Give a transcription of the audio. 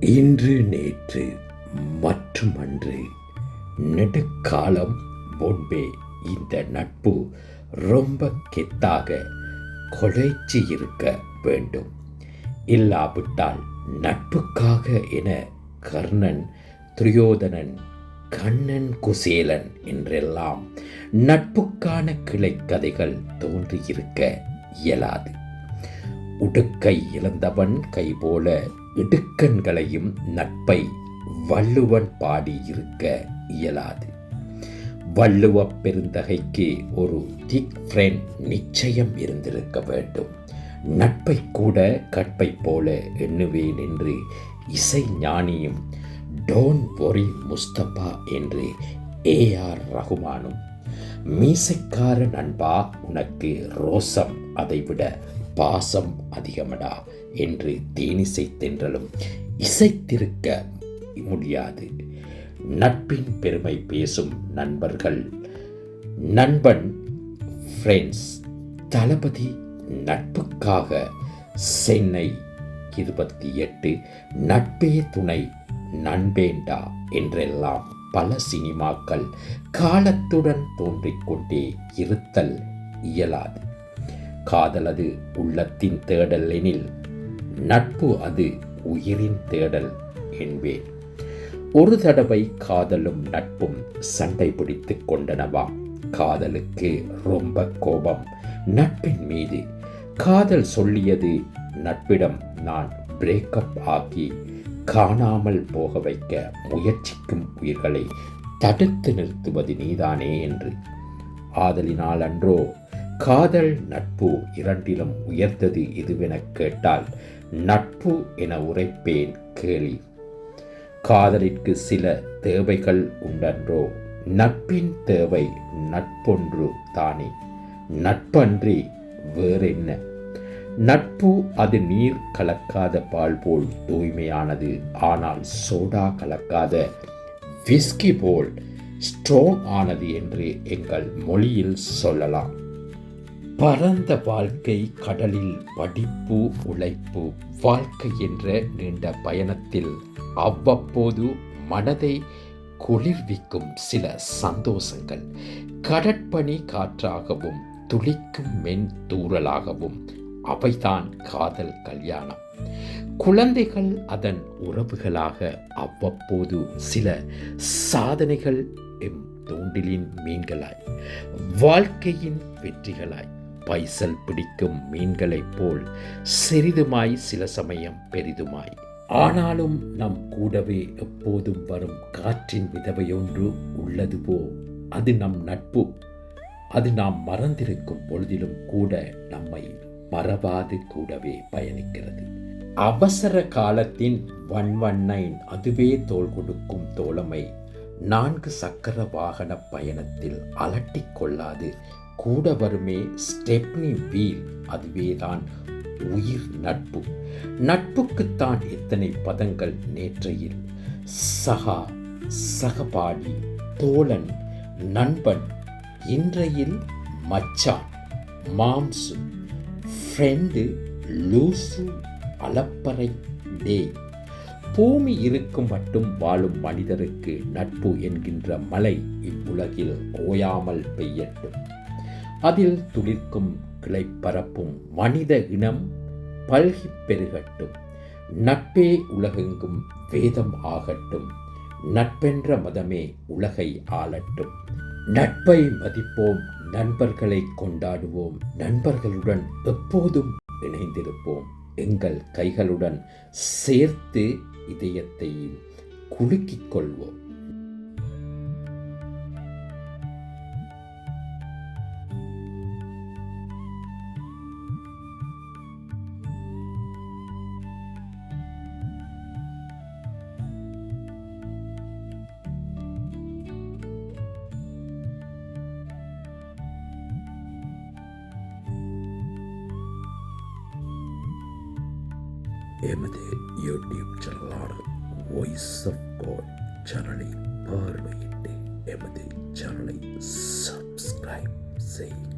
இன்று நேற்று மற்றும் அன்று நெடுக்காலம் முன்பே இந்த நட்பு ரொம்ப கெத்தாக கொலைச்சி இருக்க வேண்டும். இல்லாவிட்டால் நட்புக்காக என கர்ணன் துரியோதனன் கண்ணன் குசேலன் என்றெல்லாம் நட்புக்கான கிளைக்கதைகள் தோன்றியிருக்க இயலாது. உடுக்கை இழந்தவன் கைபோல இடுக்கண்களையும் நட்பை வள்ளுவன் பாடியிருக்க இயலாது. வள்ளுவ பெருந்தகைக்கு ஒரு திக் ஃப்ரெண்ட் நிச்சயம் இருந்திருக்க வேண்டும். நட்பை கூட கற்பை போல எண்ணுவேன் என்று இசை ஞானியும் டோன் ஒரி முஸ்தபா என்று ஏஆர் ரகுமானும் மீசைக்கார நண்பா உனக்கு ரோசம் அதைவிட பாசம் அதிகமடா என்று தேனிசை தென்றலும் இசைத்திருக்க முடியாது. நட்பின் பெருமை பேசும் நண்பர்கள். நண்பன் ஃப்ரெண்ட்ஸ் தளபதி நட்புக்காக சென்னை இருபத்தி எட்டு நட்பே துணை நண்பேண்டா என்றெல்லாம் பல சினிமாக்கள் காலத்துடன் தோன்றிக்கொண்டே இருத்தல் இயலாது. காதலது உள்ளத்தின் தேடல் எனில் நட்பு அது உயிரின் தேடல் என்பேன். ஒரு தடவை காதலும் நட்பும் சண்டை பிடித்து கொண்டனவாம் காதலுக்கு ரொம்ப கோபம். நட்பின் மீது காதல் சொல்லியது நட்பிடம் நான் பிரேக்கப் ஆக்கி காணாமல் போக வைக்க முயற்சிக்கும் உயிர்களை தடுத்து நிறுத்துவது நீதானே என்று. ஆதலினால் அன்றோ காதல் நட்பு இரண்டிலும் உயர்ந்தது எதுவெனக் கேட்டால் நட்பு என உரைப்பேன் கேளி. காதலிற்கு சில தேவைகள் உண்டன்றோ? நட்பின் தேவை நட்பொன்று தானே. நட்பன்றி வேறென்ன? நட்பு அது நீர் கலக்காத பால் போல் தூய்மையானது ஆனால் சோடா கலக்காத விஸ்கி போல் ஸ்ட்ராங் ஆனது என்று எங்கள் மொழியில் சொல்லலாம். பரந்த வாழ்க்கை கடலில் படிப்பு உழைப்பு வாழ்க்கை என்ற நீண்ட பயணத்தில் அவ்வப்போது மனதை குளிர்விக்கும் சில சந்தோஷங்கள். கடற்பணி காற்றாகவும் துளிக்கும் மென் தூறலாகவும் அவைதான் காதல் கல்யாணம். குழந்தைகள் அதன் உறவுகளாக அவ்வப்போது சில சாதனைகள் எம் தூண்டிலின் மீன்களாய் வாழ்க்கையின் வெற்றிகளாய். பைசல் பிடிக்கும் மீன்களைப் போல் சிறிதுமாய் சில சமயம் பெரிதுமாய். ஆனாலும் நம் கூடவே எப்போதும் வரும் காற்றின் விதவையொன்று உள்ளது போ அது நம் நட்பு. அது நாம் மறந்திருக்கும் பொழுதிலும் கூட நம்மை மறவாது கூடவே பயணிக்கிறது. அவசர காலத்தின் ஒன் ஒன் நைன் அதுவே தோல் கொடுக்கும் தோழமை. நான்கு சக்கர வாகன பயணத்தில் அலட்டிக் கொள்ளாது கூட வருமே ஸ்டெப்னி வீல். அதுவே தான் உயிர் நட்பு. நட்புக்குத்தான் எத்தனை பதங்கள் நேற்றையில். சகா சகபாடி தோழன் நண்பன் இன்றையில் மச்சான் மாம்சு ஃப்ரெண்டு லூசு அலப்பறை டே பூமி இருக்கும் மட்டும் வாழும் மனிதருக்கு நட்பு என்கின்ற மலை இவ்வுலகில் ஓயாமல் பெய்யட்டும். அதில் துளிர்க்கும் கிளை பரப்பும் மனித இனம் பல்கி பெருகட்டும். நட்பே உலகெங்கும் வேதம் ஆகட்டும். நட்பென்ற மதமே உலகை ஆளட்டும். நட்பை மதிப்போம் நண்பர்களை கொண்டாடுவோம். நண்பர்களுடன் எப்போதும் இணைந்திருப்போம். எங்கள் கைகளுடன் சேர்த்து இதயத்தை குலுக்கிக் கொள்வோம். எமது யூடியூப் சேனலான வாய்ஸ் ஆஃப் காட் சேனலை பார்வையிட்டு எமது சேனலை சப்ஸ்கிரைப் செய்யுங்கள்.